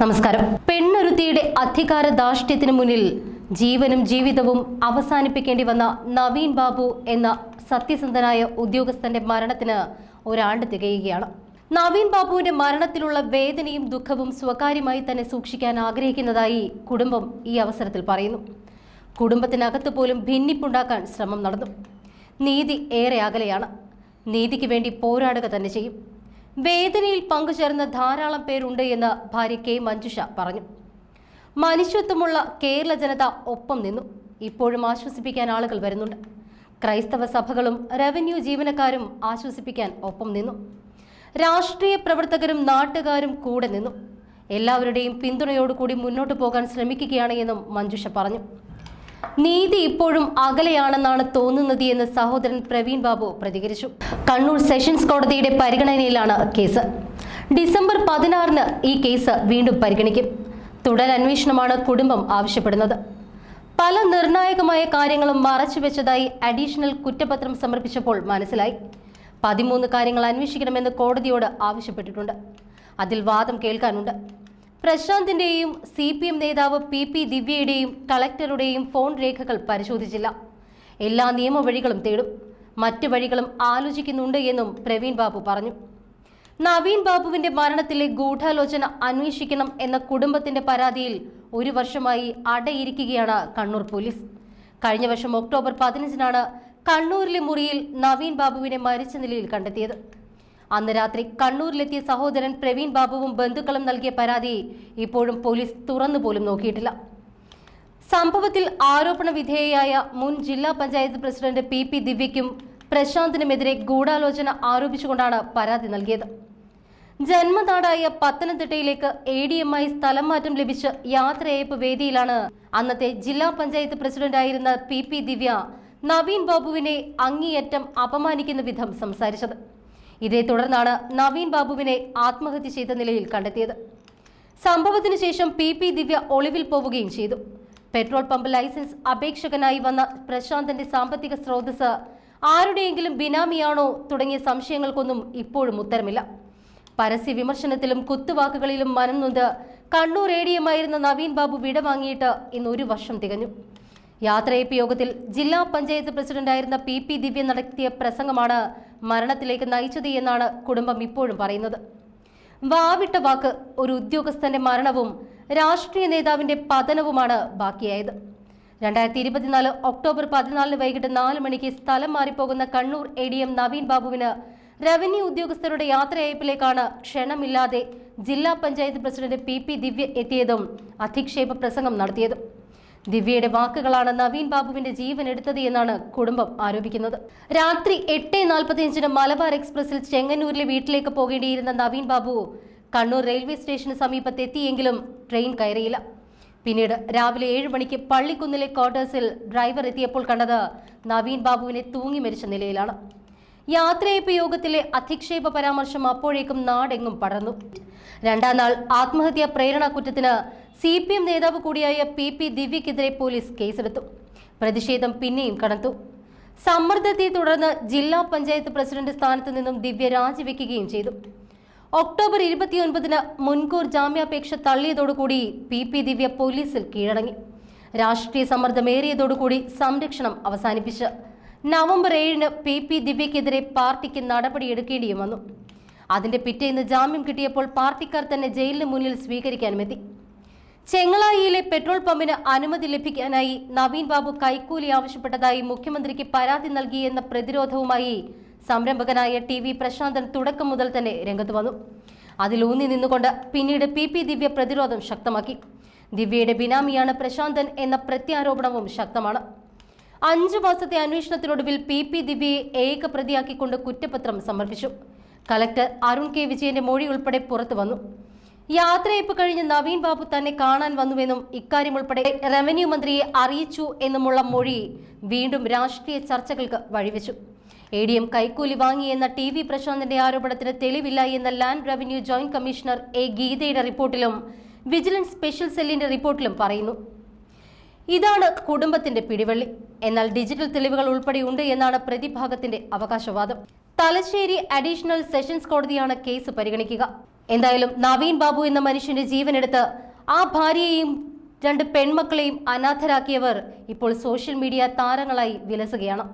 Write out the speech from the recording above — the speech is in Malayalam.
നമസ്കാരം. പെണ്ണൊരുത്തിയുടെ അധികാര ധാർഷ്ട്യത്തിന് മുന്നിൽ ജീവനും ജീവിതവും അവസാനിപ്പിക്കേണ്ടി വന്ന നവീൻ ബാബു എന്ന സത്യസന്ധനായ ഉദ്യോഗസ്ഥന്റെ മരണത്തിന് ഒരാണ്ട് തികയുകയാണ്. നവീൻ ബാബുവിന്റെ മരണത്തിലുള്ള വേദനയും ദുഃഖവും സ്വകാര്യമായി തന്നെ സൂക്ഷിക്കാൻ ആഗ്രഹിക്കുന്നതായി കുടുംബം ഈ അവസരത്തിൽ പറയുന്നു. കുടുംബത്തിനകത്ത് പോലും ഭിന്നിപ്പുണ്ടാക്കാൻ ശ്രമം നടന്നു. നീതി ഏറെ അകലെയാണ്. നീതിക്ക് വേണ്ടി പോരാടുക തന്നെ ചെയ്യും. വേദനയിൽ പങ്കുചേർന്ന ധാരാളം പേരുണ്ട് എന്ന് ഭാര്യ കെ മഞ്ജുഷ പറഞ്ഞു. മനുഷ്യത്വമുള്ള കേരള ജനത ഒപ്പം നിന്നു. ഇപ്പോഴും ആശ്വസിപ്പിക്കാൻ ആളുകൾ വരുന്നുണ്ട്. ക്രൈസ്തവ സഭകളും റവന്യൂ ജീവനക്കാരും ആശ്വസിപ്പിക്കാൻ ഒപ്പം നിന്നു. രാഷ്ട്രീയ പ്രവർത്തകരും നാട്ടുകാരും കൂടെ നിന്നു. എല്ലാവരുടെയും പിന്തുണയോടുകൂടി മുന്നോട്ട് പോകാൻ ശ്രമിക്കുകയാണ് എന്നും മഞ്ജുഷ പറഞ്ഞു. നീതി ഇപ്പോഴും അകലെയാണെന്നാണ് തോന്നുന്നത് എന്ന് സഹോദരൻ പ്രവീൺ ബാബു പ്രതികരിച്ചു. കണ്ണൂർ സെഷൻസ് കോടതിയുടെ പരിഗണനയിലാണ് കേസ്. ഡിസംബർ പതിനാറിന് ഈ കേസ് വീണ്ടും പരിഗണിക്കും. തുടരന്വേഷണമാണ് കുടുംബം ആവശ്യപ്പെടുന്നത്. പല നിർണായകമായ കാര്യങ്ങളും മറച്ചുവെച്ചതായി അഡീഷണൽ കുറ്റപത്രം സമർപ്പിച്ചപ്പോൾ മനസ്സിലായി. പതിമൂന്ന് കാര്യങ്ങൾ അന്വേഷിക്കണമെന്ന് കോടതിയോട് ആവശ്യപ്പെട്ടിട്ടുണ്ട്. അതിൽ വാദം കേൾക്കാനുണ്ട്. പ്രശാന്തിന്റെയും സി പി എം നേതാവ് പി പി ദിവ്യയുടെയും കളക്ടറുടെയും ഫോൺ രേഖകൾ പരിശോധിച്ചില്ല. എല്ലാ നിയമവഴികളും തേടും. മറ്റു വഴികളും ആലോചിക്കുന്നുണ്ട് എന്നും പ്രവീൺ ബാബു പറഞ്ഞു. നവീൻ ബാബുവിന്റെ മരണത്തിലെ ഗൂഢാലോചന അന്വേഷിക്കണം എന്ന കുടുംബത്തിന്റെ പരാതിയിൽ ഒരു വർഷമായി അടയിരിക്കുകയാണ് കണ്ണൂർ പോലീസ്. കഴിഞ്ഞ വർഷം ഒക്ടോബർ പതിനഞ്ചിനാണ് കണ്ണൂരിലെ മുറിയിൽ നവീൻ ബാബുവിനെ മരിച്ച നിലയിൽ കണ്ടെത്തിയത്. അന്ന് രാത്രി കണ്ണൂരിലെത്തിയ സഹോദരൻ പ്രവീൺ ബാബുവും ബന്ധുക്കളും നൽകിയ പരാതി ഇപ്പോഴും പോലീസ് തുറന്നുപോലും നോക്കിയിട്ടില്ല. സംഭവത്തിൽ ആരോപണ വിധേയയായ മുൻ ജില്ലാ പഞ്ചായത്ത് പ്രസിഡന്റ് പി പി ദിവ്യയ്ക്കും പ്രശാന്തിനുമെതിരെ ഗൂഢാലോചന ആരോപിച്ചുകൊണ്ടാണ് പരാതി നൽകിയത്. ജന്മനാടായ പത്തനംതിട്ടയിലേക്ക് എ ഡി എം ആയി സ്ഥലം മാറ്റം ലഭിച്ച യാത്രയയപ്പ് വേദിയിലാണ് അന്നത്തെ ജില്ലാ പഞ്ചായത്ത് പ്രസിഡന്റായിരുന്ന പി പി ദിവ്യ നവീൻ ബാബുവിനെ അങ്ങേയറ്റം അപമാനിക്കുന്ന വിധം സംസാരിച്ചത്. ഇതേ തുടർന്നാണ് നവീൻ ബാബുവിനെ ആത്മഹത്യ ചെയ്ത നിലയിൽ കണ്ടെത്തിയത്. സംഭവത്തിന് ശേഷം പി പി ദിവ്യ ഒളിവിൽ പോവുകയും ചെയ്തു. പെട്രോൾ പമ്പ് ലൈസൻസ് അപേക്ഷകനായി വന്ന പ്രശാന്തന്റെ സാമ്പത്തിക സ്രോതസ് ആരുടെയെങ്കിലും ബിനാമിയാണോ തുടങ്ങിയ സംശയങ്ങൾക്കൊന്നും ഇപ്പോഴും ഉത്തരമില്ല. പരസ്യ വിമർശനത്തിലും കുത്തുവാക്കുകളിലും മനം നൊന്ത് കണ്ണൂർ ഏടിയമായിരുന്ന നവീൻ ബാബു വിടവാങ്ങിയിട്ട് ഇന്ന് ഒരു വർഷം തികഞ്ഞു. യാത്രയപ്പ് യോഗത്തിൽ ജില്ലാ പഞ്ചായത്ത് പ്രസിഡന്റായിരുന്ന പി പി ദിവ്യ നടത്തിയ പ്രസംഗമാണ് മരണത്തിലേക്ക് നയിച്ചത് എന്നാണ് കുടുംബം ഇപ്പോഴും പറയുന്നത്. വാവിട്ട വാക്ക് ഒരു ഉദ്യോഗസ്ഥന്റെ മരണവും രാഷ്ട്രീയ നേതാവിന്റെ പതനവുമാണ് ബാക്കിയായത്. രണ്ടായിരത്തി ഇരുപത്തിനാല് ഒക്ടോബർ പതിനാലിന് വൈകിട്ട് നാല് മണിക്ക് സ്ഥലം മാറിപ്പോകുന്ന Kannur A D M Naveen Babu revenue ഉദ്യോഗസ്ഥരുടെ യാത്രയയപ്പിലേക്കാണ് ക്ഷണമില്ലാതെ ജില്ലാ panchayat president P P Divya എത്തിയതും അധിക്ഷേപ പ്രസംഗം നടത്തിയതും. ദിവ്യയുടെ വാക്കുകളാണ് നവീൻ ബാബുവിന്റെ ജീവൻ എടുത്തത് എന്നാണ് കുടുംബം ആരോപിക്കുന്നത്. രാത്രി എട്ട് നാൽപ്പത്തിയഞ്ചിന് മലബാർ എക്സ്പ്രസിൽ ചെങ്ങന്നൂരിലെ വീട്ടിലേക്ക് പോകേണ്ടിയിരുന്ന നവീൻ ബാബു കണ്ണൂർ റെയിൽവേ സ്റ്റേഷന് സമീപത്തെത്തിയെങ്കിലും ട്രെയിൻ കയറിയില്ല. പിന്നീട് രാവിലെ ഏഴ് മണിക്ക് പള്ളിക്കുന്നിലെ ക്വാർട്ടേഴ്സിൽ ഡ്രൈവർ എത്തിയപ്പോൾ കണ്ടത് നവീൻ ബാബുവിനെ തൂങ്ങി മരിച്ച നിലയിലാണ്. യാത്രയപ്പ് യോഗത്തിലെ അധിക്ഷേപ പരാമർശം അപ്പോഴേക്കും നാടെങ്ങും പടർന്നു. രണ്ടാം നാൾ ആത്മഹത്യാ പ്രേരണ കുറ്റത്തിന് സി പി എം നേതാവ് കൂടിയായ പി പി ദിവ്യക്കെതിരെ പോലീസ് കേസെടുത്തു. പ്രതിഷേധം പിന്നെയും കടത്തു സമ്മർദ്ദത്തെ തുടർന്ന് ജില്ലാ പഞ്ചായത്ത് പ്രസിഡന്റ് സ്ഥാനത്ത് നിന്നും ദിവ്യ രാജിവെക്കുകയും ചെയ്തു. ഒക്ടോബർ ഇരുപത്തിയൊൻപതിന് മുൻകൂർ ജാമ്യാപേക്ഷ തള്ളിയതോടുകൂടി പി പി ദിവ്യ പോലീസിൽ കീഴടങ്ങി. രാഷ്ട്രീയ സമ്മർദ്ദമേറിയതോടുകൂടി സംരക്ഷണം അവസാനിപ്പിച്ച്. നവംബർ ഏഴിന് പി പി ദിവ്യക്കെതിരെ പാർട്ടിക്ക് നടപടിയെടുക്കേണ്ടിയും വന്നു. അതിന്റെ പിറ്റേന്ന് ജാമ്യം കിട്ടിയപ്പോൾ പാർട്ടിക്കാർ തന്നെ ജയിലിന് മുന്നിൽ സ്വീകരിക്കാനുമെത്തി. ചെങ്ങളായിയിലെ പെട്രോൾ പമ്പിന് അനുമതി ലഭിക്കാനായി നവീൻ ബാബു കൈക്കൂലി ആവശ്യപ്പെട്ടതായി മുഖ്യമന്ത്രിക്ക് പരാതി നൽകിയെന്ന പ്രതിരോധവുമായി സംരംഭകനായ ടി വി പ്രശാന്തൻ തുടക്കം മുതൽ തന്നെ രംഗത്ത് വന്നു. അതിലൂന്നി നിന്നുകൊണ്ട് പിന്നീട് പി പി ദിവ്യ പ്രതിരോധം ശക്തമാക്കി. ദിവ്യയുടെ ബിനാമിയാണ് പ്രശാന്തൻ എന്ന പ്രത്യാരോപണവും ശക്തമാണ്. അഞ്ചു മാസത്തെ അന്വേഷണത്തിനൊടുവിൽ പി പി ദിവ്യയെ ഏക പ്രതിയാക്കിക്കൊണ്ട് കുറ്റപത്രം സമർപ്പിച്ചു. കലക്ടർ അരുൺ കെ വിജയന്റെ മൊഴി ഉൾപ്പെടെ പുറത്തു വന്നു. യാത്രയപ്പ് കഴിഞ്ഞ് നവീൻ ബാബു തന്നെ കാണാൻ വന്നുവെന്നും ഇക്കാര്യം ഉൾപ്പെടെ റവന്യൂ മന്ത്രിയെ അറിയിച്ചു എന്നുമുള്ള മൊഴി വീണ്ടും രാഷ്ട്രീയ ചർച്ചകൾക്ക് വഴിവെച്ചു. എ ഡി എം കൈക്കൂലി വാങ്ങിയെന്ന ടി വി പ്രശാന്തിന്റെ ആരോപണത്തിന് തെളിവില്ല എന്ന land revenue joint commissioner A ഗീതയുടെ റിപ്പോർട്ടിലും വിജിലൻസ് സ്പെഷ്യൽ സെല്ലിന്റെ റിപ്പോർട്ടിലും പറയുന്നു. ഇതാണ് കുടുംബത്തിന്റെ പിടിവള്ളി. എന്നാൽ ഡിജിറ്റൽ തെളിവുകൾ ഉൾപ്പെടെയുണ്ട് എന്നാണ് പ്രതിഭാഗത്തിന്റെ അവകാശവാദം. തലശ്ശേരി അഡീഷണൽ സെഷൻസ് കോടതിയാണ് കേസ് പരിഗണിക്കുക. എന്തായാലും നവീൻ ബാബു എന്ന മനുഷ്യന്റെ ജീവനെടുത്ത് ആ ഭാര്യയെയും രണ്ട് പെൺമക്കളെയും അനാഥരാക്കിയവർ ഇപ്പോൾ സോഷ്യൽ മീഡിയ താരങ്ങളായി വിലസുകയാണ്.